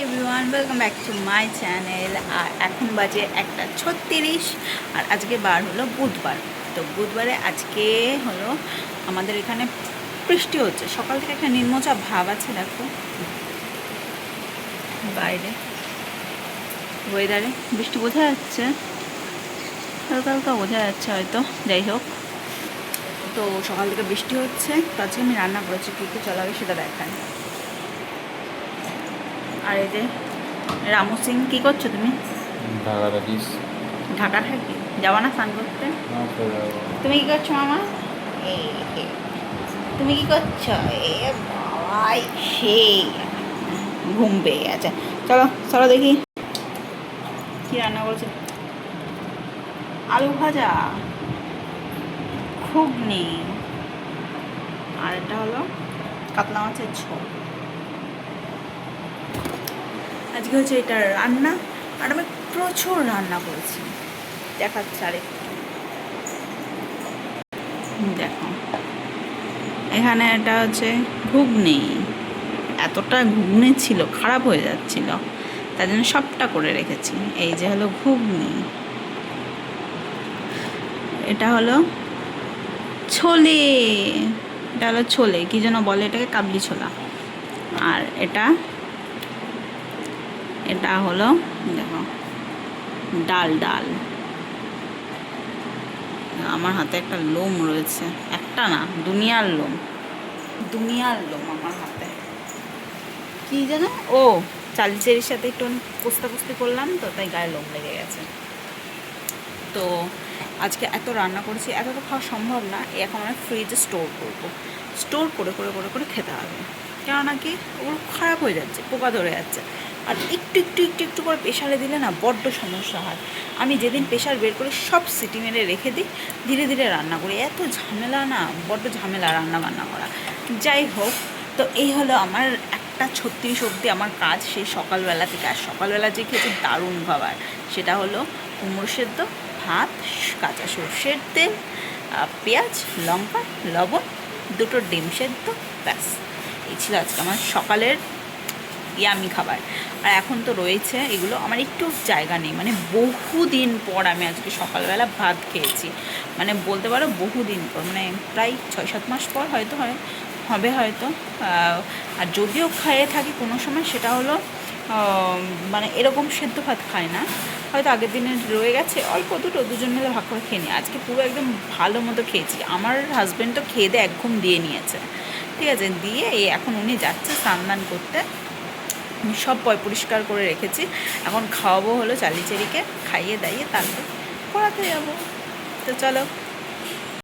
Everyone welcome back to my channel আর এখন বাজে একটা ছত্রিশ, আর আজকে বার হলো বুধবার। তো বুধবারে আজকে হলো আমাদের এখানে বৃষ্টি হচ্ছে। সকাল থেকে একটা নির্মচা ভাব আছে, দেখো। বাইরে। ওয়েদারে বৃষ্টি বোঝা যাচ্ছে। হালকা হালকা বোঝা যাচ্ছে হয়তো, যাই হোক। তো সকাল থেকে বৃষ্টি হচ্ছে। তো আজকে আমি রান্না করেছি, কী কী চলাবে সেটা দেখায় আর এই যে রামু সিং কী করছ তুমি? ঢাকা রাখিস ঢাকা থাকি? যাবা না স্নান করতে? তুমি কি করছ মামা? তুমি কি করছ? এ বাবাই সেই ঘুম পেয়ে গেছে। চলো চলো দেখি। কি রান্না করেছে? আলু ভাজা। ঘুগনি আর এটা হলো কাতলা মাছের ঝোল। আজকে হচ্ছে এটা রান্না, আর আমি প্রচুর রান্না করেছি। দেখাচ্ছে আরেকটু। দেখো, এখানে এটা হচ্ছে ঘুগনি। এতটা ঘুগনি ছিল, খারাপ হয়ে যাচ্ছিল। তার জন্য সবটা করে রেখেছি। এই যে হলো ঘুগনি। এটা হলো ছোলে। এটা হলো ছোলে, কী যেন বলে এটাকে? কাবলি ছোলা। আর এটা এটা হলো, দেখো, ডাল ডাল। আমার হাতে একটা লোম রয়েছে। একটা না, দুনিয়ার লোম। দুনিয়ার লোম আমার হাতে। কি যেন? ও চালিচেরির সাথে একটু কুস্তা কুস্তি করলাম তো, তাই গায়ে লোম লেগে গেছে। তো, আজকে এত রান্না করেছি, এত তো খাওয়া সম্ভব না এখন আমি ফ্রিজে স্টোর করব। স্টোর করে করে করে করে খেতে হবে। কেননা কি, ওগুলো খারাপ হয়ে যাচ্ছে, পোকা ধরে যাচ্ছে। আর একটু একটু একটু একটু করে প্রেশারে দিলে না বড্ড সমস্যা হয়। আমি যেদিন প্রেশার বের করে সব সিটি মেরে রেখে দিই, ধীরে ধীরে রান্না করি। এত ঝামেলা না, বড্ড ঝামেলা রান্না বান্না করা। যাই হোক, তো এই হলো আমার একটা ছত্রিশ অবধি আমার কাজ সেই সকালবেলা থেকে। আর সকালবেলা যে খেয়েছি দারুণ খাবার। সেটা হলো কুমড়ো সেদ্ধ, ভাত, কাঁচা সর্ষের তেল পেঁয়াজ, লঙ্কা, লবণ, দুটো ডিম সেদ্ধ, ব্যাস। এই ছিল আজকে আমার সকালের ইয়ামি খাবার। আর এখন তো রয়েছে এগুলো, আমার একটু জায়গা নেই। মানে বহুদিন পর আমি আজকে সকালবেলা ভাত খেয়েছি। মানে বলতে পারো বহুদিন পর মানে প্রায় ছয় সাত মাস পর হয়তো হয়, হবে হয়তো। আর যদিও খেয়ে থাকি কোনো সময়, সেটা হলো মানে এরকম সেদ্ধ ভাত খায় না। হয়তো আগের দিনে রয়ে গেছে, অল্প দুটো, দুজন মিলে ভাগ করে খেয়ে নিই আজকে পুরো একদম ভালো মতো খেয়েছি। আমার হাজব্যান্ড তো খেয়ে দিয়ে এক ঘুম দিয়ে নিয়েছে। ঠিক আছে, দিয়ে এখন উনি যাচ্ছে স্নান করতে। সব পয় পরিষ্কার করে রেখেছি। এখন খাওয়াবো হলো চালিচেরিকে, খাইয়ে দাইয়ে তারপর পড়াতে যাব। তো চলো।